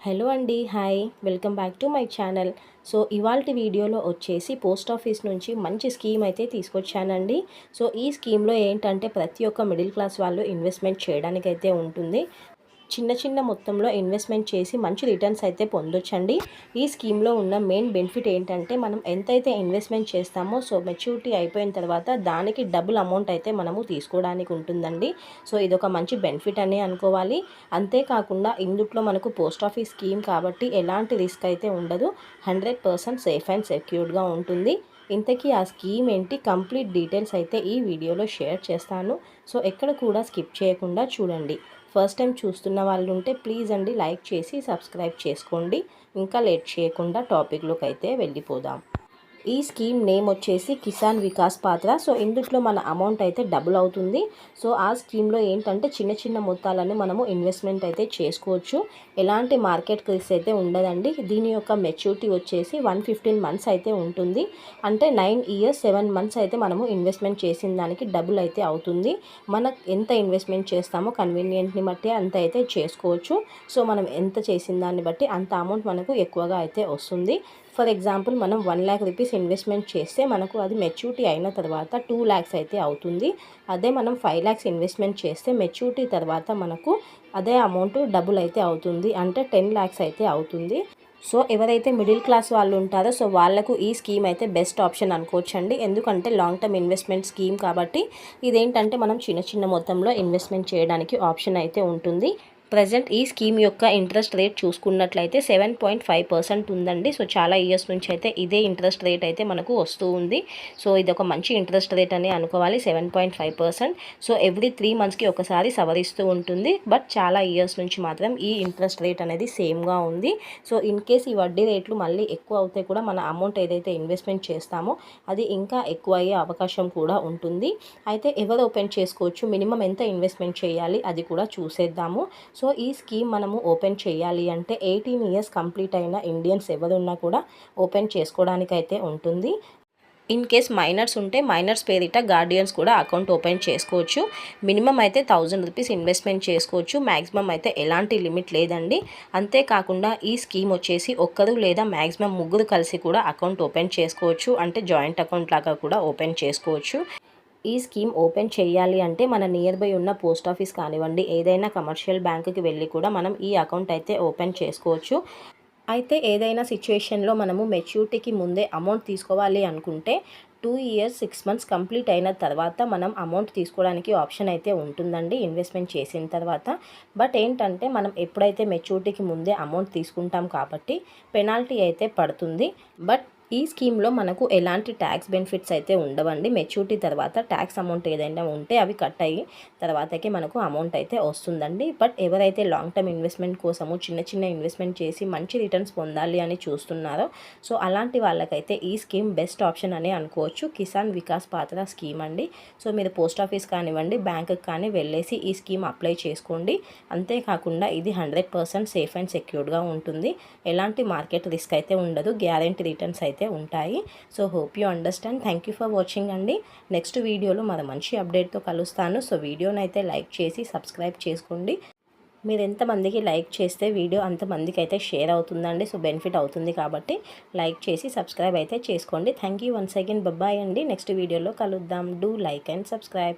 Hello అండి hi. Welcome back to my channel. So ఇవాళ వీడియోలో వచ్చేసి పోస్ట్ ఆఫీస్ నుంచి మంచి స్కీమ్ అయితే తీసుకొచ్చానండి. సో ఈ స్కీమ్లో ఏంటంటే ప్రతి ఒక్క మిడిల్ క్లాస్ వాళ్ళు ఇన్వెస్ట్మెంట్ చేయడానికైతే ఉంటుంది. చిన్న చిన్న మొత్తంలో ఇన్వెస్ట్మెంట్ చేసి మంచి రిటర్న్స్ అయితే పొందొచ్చండి. ఈ స్కీమ్లో ఉన్న మెయిన్ బెనిఫిట్ ఏంటంటే మనం ఎంతైతే ఇన్వెస్ట్మెంట్ చేస్తామో సో మెచ్యూరిటీ అయిపోయిన తర్వాత దానికి డబుల్ అమౌంట్ అయితే మనము తీసుకోవడానికి ఉంటుందండి. సో ఇదొక మంచి బెనిఫిట్ అనే అనుకోవాలి. అంతేకాకుండా ఇందుట్లో మనకు పోస్ట్ ఆఫీస్ స్కీమ్ కాబట్టి ఎలాంటి రిస్క్ అయితే ఉండదు. హండ్రెడ్ పర్సెంట్ సేఫ్ అండ్ సెక్యూర్డ్గా ఉంటుంది. ఇంతకీ ఆ స్కీమ్ ఏంటి? కంప్లీట్ డీటెయిల్స్ అయితే ఈ వీడియోలో షేర్ చేస్తాను. సో ఎక్కడ కూడా స్కిప్ చేయకుండా చూడండి. ఫస్ట్ టైం చూస్తున్న వాళ్ళు ఉంటే ప్లీజ్ అండి లైక్ చేసి సబ్స్క్రైబ్ చేసుకోండి. ఇంకా లేట్ చేయకుండా టాపిక్లోకి అయితే వెళ్ళిపోదాం. ఈ స్కీమ్ నేమ్ వచ్చేసి కిసాన్ వికాస్ పాత్ర. సో ఇందుట్లో మన అమౌంట్ అయితే డబుల్ అవుతుంది. సో ఆ స్కీమ్లో ఏంటంటే చిన్న చిన్న మొత్తాలని మనము ఇన్వెస్ట్మెంట్ అయితే చేసుకోవచ్చు. ఎలాంటి మార్కెట్ క్రిస్ అయితే ఉండదండి. దీని యొక్క మెచ్యూరిటీ వచ్చేసి వన్ ఫిఫ్టీన్ మంత్స్ అయితే ఉంటుంది. అంటే నైన్ ఇయర్స్ సెవెన్ మంత్స్ అయితే మనము ఇన్వెస్ట్మెంట్ చేసిన దానికి డబుల్ అయితే అవుతుంది. మనకు ఎంత ఇన్వెస్ట్మెంట్ చేస్తామో కన్వీనియంట్ని బట్టి అంత అయితే చేసుకోవచ్చు. సో మనం ఎంత చేసిన దాన్ని బట్టి అంత అమౌంట్ మనకు ఎక్కువగా అయితే వస్తుంది. ఫర్ ఎగ్జాంపుల్ మనం వన్ ల్యాక్ రూపీస్ ఇన్వెస్ట్మెంట్ చేస్తే మనకు అది మెచ్యూరిటీ అయిన తర్వాత టూ ల్యాక్స్ అయితే అవుతుంది. అదే మనం ఫైవ్ ల్యాక్స్ ఇన్వెస్ట్మెంట్ చేస్తే మెచ్యూరిటీ తర్వాత మనకు అదే అమౌంట్ డబుల్ అయితే అవుతుంది. అంటే టెన్ ల్యాక్స్ అయితే అవుతుంది. సో ఎవరైతే మిడిల్ క్లాస్ వాళ్ళు ఉంటారో సో వాళ్ళకు ఈ స్కీమ్ అయితే బెస్ట్ ఆప్షన్ అనుకోవచ్చండి. ఎందుకంటే లాంగ్ టర్మ్ ఇన్వెస్ట్మెంట్ స్కీమ్ కాబట్టి ఇదేంటంటే మనం చిన్న చిన్న మొత్తంలో ఇన్వెస్ట్మెంట్ చేయడానికి ఆప్షన్ అయితే ఉంటుంది. ప్రజెంట్ ఈ స్కీమ్ యొక్క ఇంట్రెస్ట్ రేట్ చూసుకున్నట్లయితే సెవెన్ పాయింట్ ఫైవ్ పర్సెంట్ ఉందండి. సో చాలా ఇయర్స్ నుంచి అయితే ఇదే ఇంట్రెస్ట్ రేట్ అయితే మనకు వస్తూ ఉంది. సో ఇది ఒక మంచి ఇంట్రెస్ట్ రేట్ అని అనుకోవాలి seven point five percent. So every three మంత్స్కి ఒకసారి సవరిస్తూ ఉంటుంది. బట్ చాలా ఇయర్స్ నుంచి మాత్రం ఈ ఇంట్రెస్ట్ రేట్ అనేది సేమ్గా ఉంది. సో ఇన్ కేస్ ఈ వడ్డీ రేట్లు మళ్ళీ ఎక్కువ అవుతే కూడా మన అమౌంట్ ఏదైతే ఇన్వెస్ట్మెంట్ చేస్తామో అది ఇంకా ఎక్కువ అయ్యే అవకాశం కూడా ఉంటుంది. అయితే ఎవరు ఓపెన్ చేసుకోవచ్చు మినిమం ఎంత ఇన్వెస్ట్మెంట్ చేయాలి అది కూడా చూసేద్దాము. సో ఈ స్కీమ్ మనము ఓపెన్ చేయాలి అంటే ఎయిటీన్ ఇయర్స్ కంప్లీట్ అయిన ఇండియన్స్ ఎవరున్నా కూడా ఓపెన్ చేసుకోవడానికైతే ఉంటుంది. ఇన్ కేస్ మైనర్స్ ఉంటే మైనర్స్ పేరిట గార్డియన్స్ కూడా అకౌంట్ ఓపెన్ చేసుకోవచ్చు. మినిమం అయితే థౌజండ్ రూపీస్ ఇన్వెస్ట్మెంట్ చేసుకోవచ్చు. మ్యాక్సిమం అయితే ఎలాంటి లిమిట్ లేదండి. అంతేకాకుండా ఈ స్కీమ్ వచ్చేసి ఒక్కరు లేదా మ్యాక్సిమం ముగ్గురు కలిసి కూడా అకౌంట్ ఓపెన్ చేసుకోవచ్చు. అంటే జాయింట్ అకౌంట్ లాగా కూడా ఓపెన్ చేసుకోవచ్చు. ఈ స్కీమ్ ఓపెన్ చేయాలి అంటే మన నియర్ బై ఉన్న పోస్ట్ ఆఫీస్ కానివ్వండి ఏదైనా కమర్షియల్ బ్యాంకుకి వెళ్ళి కూడా మనం ఈ అకౌంట్ అయితే ఓపెన్ చేసుకోవచ్చు. అయితే ఏదైనా సిచ్యువేషన్లో మనము మెచ్యూరిటీకి ముందే అమౌంట్ తీసుకోవాలి అనుకుంటే two years six months complete అయిన తర్వాత మనం అమౌంట్ తీసుకోవడానికి ఆప్షన్ అయితే ఉంటుందండి ఇన్వెస్ట్మెంట్ చేసిన తర్వాత. బట్ ఏంటంటే మనం ఎప్పుడైతే మెచ్యూరిటీకి ముందే అమౌంట్ తీసుకుంటాం కాబట్టి పెనాల్టీ అయితే పడుతుంది. బట్ ఈ స్కీమ్లో మనకు ఎలాంటి ట్యాక్స్ బెనిఫిట్స్ అయితే ఉండవండి. మెచ్యూరిటీ తర్వాత ట్యాక్స్ అమౌంట్ ఏదైనా ఉంటే అవి కట్ అయ్యి తర్వాతకి మనకు అమౌంట్ అయితే వస్తుందండి. బట్ ఎవరైతే లాంగ్ టర్మ్ ఇన్వెస్ట్మెంట్ కోసము చిన్న చిన్న ఇన్వెస్ట్మెంట్ చేసి మంచి రిటర్న్స్ పొందాలి అని చూస్తున్నారో సో అలాంటి వాళ్ళకైతే ఈ స్కీమ్ బెస్ట్ ఆప్షన్ అని అనుకోవచ్చు. కిసాన్ వికాస్ పాత్ర స్కీమ్ అండి. సో మీరు పోస్ట్ ఆఫీస్ కానివ్వండి బ్యాంకుకి కానీ వెళ్ళేసి ఈ స్కీమ్ అప్లై చేసుకోండి. అంతేకాకుండా ఇది హండ్రెడ్ పర్సెంట్ సేఫ్ అండ్ సెక్యూర్డ్గా ఉంటుంది. ఎలాంటి మార్కెట్ రిస్క్ అయితే ఉండదు. గ్యారంటీ రిటర్న్స్ అయితే అయితే ఉంటాయి. So hope you understand thank you for watching అండి. నెక్స్ట్ వీడియోలో మన మంచి అప్డేట్తో కలుస్తాను. సో వీడియోని అయితే లైక్ చేసి సబ్స్క్రైబ్ చేసుకోండి. మీరు ఎంతమందికి లైక్ చేస్తే వీడియో అంతమందికి అయితే షేర్ అవుతుందండి. సో బెనిఫిట్ అవుతుంది కాబట్టి లైక్ చేసి సబ్స్క్రైబ్ అయితే చేసుకోండి. Thank you once again bye bye అండి. నెక్స్ట్ వీడియోలో కలుద్దాం. Do like and subscribe